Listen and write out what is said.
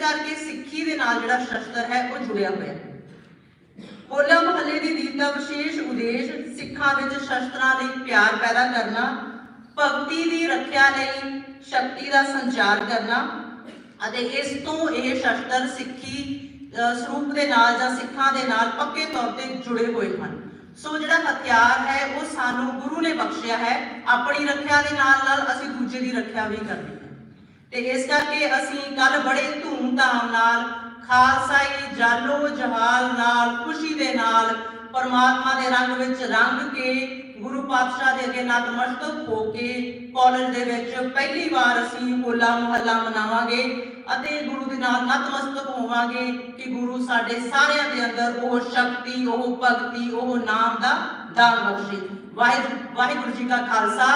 ਕਰਕੇ ਸਿੱਖੀ ਦੇ ਨਾਲ ਜਿਹੜਾ ਸ਼ਸਤਰ ਹੈ ਉਹ ਜੁੜਿਆ ਹੋਇਆ। ਹੈ ਹੋਲਾ ਮਹੱਲੇ ਦੀ ਦੀਪ ਦਾ ਵਿਸ਼ੇਸ਼ ਉਦੇਸ਼ ਸਿੱਖਾਂ ਵਿੱਚ ਸ਼ਸਤਰਾਂ ਲਈ ਪਿਆਰ ਪੈਦਾ ਕਰਨਾ, ਭਗਤੀ ਦੀ ਰੱਖਿਆ ਲਈ ਸ਼ਕਤੀ ਦਾ ਸੰਚਾਰ ਕਰਨਾ ਅਤੇ ਇਸ ਤੋਂ ਇਹ ਸ਼ਸਤਰ ਸਿੱਖੀ ਸਰੂਪ ਦੇ ਨਾਲ ਜਾਂ ਸਿੱਖਾਂ ਦੇ ਨਾਲ ਪੱਕੇ ਤੌਰ ਤੇ ਜੁੜੇ ਹੋਏ ਹਨ। ਸੋ ਜਿਹੜਾ ਹਥਿਆਰ ਹੈ, ਉਹ ਸਾਨੂੰ ਗੁਰੂ ਨੇ ਬਖਸ਼ਿਆ ਹੈ। ਆਪਣੀ ਰੱਖਿਆ ਦੇ ਨਾਲ ਨਾਲ ਅਸੀਂ ਦੂਜੇ ਦੀ ਰੱਖਿਆ ਵੀ ਕਰਨੀ ਹੈ। ਤੇ ਇਸ ਕਰਕੇ ਅਸੀਂ ਕੱਲ ਬੜੇ ਧੂਮ ਧੂਮ-ਧਾਮ ਨਾਲ ਖਾਲਸਾਈ ਜਾਲੋ ਜਹਾਲ ਨਾਲ, ਖੁਸ਼ੀ ਦੇ ਨਾਲ, ਪਰਮਾਤਮਾ ਦੇ ਰੰਗ ਵਿੱਚ ਰੰਗ ਕੇ, ਗੁਰੂ ਪਾਤਸ਼ਾਹ ਦੇ ਅੱਗੇ ਨਤਮਸਤਕ ਹੋ ਕੇ, ਕਾਲਜ ਦੇ ਵਿੱਚ ਪਹਿਲੀ ਵਾਰ ਅਸੀਂ ਹੋਲਾ ਮਹੱਲਾ ਮਨਾਵਾਂਗੇ ਅਤੇ ਗੁਰੂ ਦੇ ਨਾਲ ਨਤਮਸਤਕ ਹੋਵਾਂਗੇ ਕਿ ਗੁਰੂ ਸਾਡੇ ਸਾਰਿਆਂ ਦੇ ਅੰਦਰ ਉਹ ਸ਼ਕਤੀ, ਉਹ ਭਗਤੀ, ਉਹ ਨਾਮ ਦਾ ਦਾਨ ਬਖਸ਼ੇ। ਵਾਹਿਗੁਰੂ ਵਾਹਿਗੁਰੂ ਜੀ ਕਾ ਖਾਲਸਾ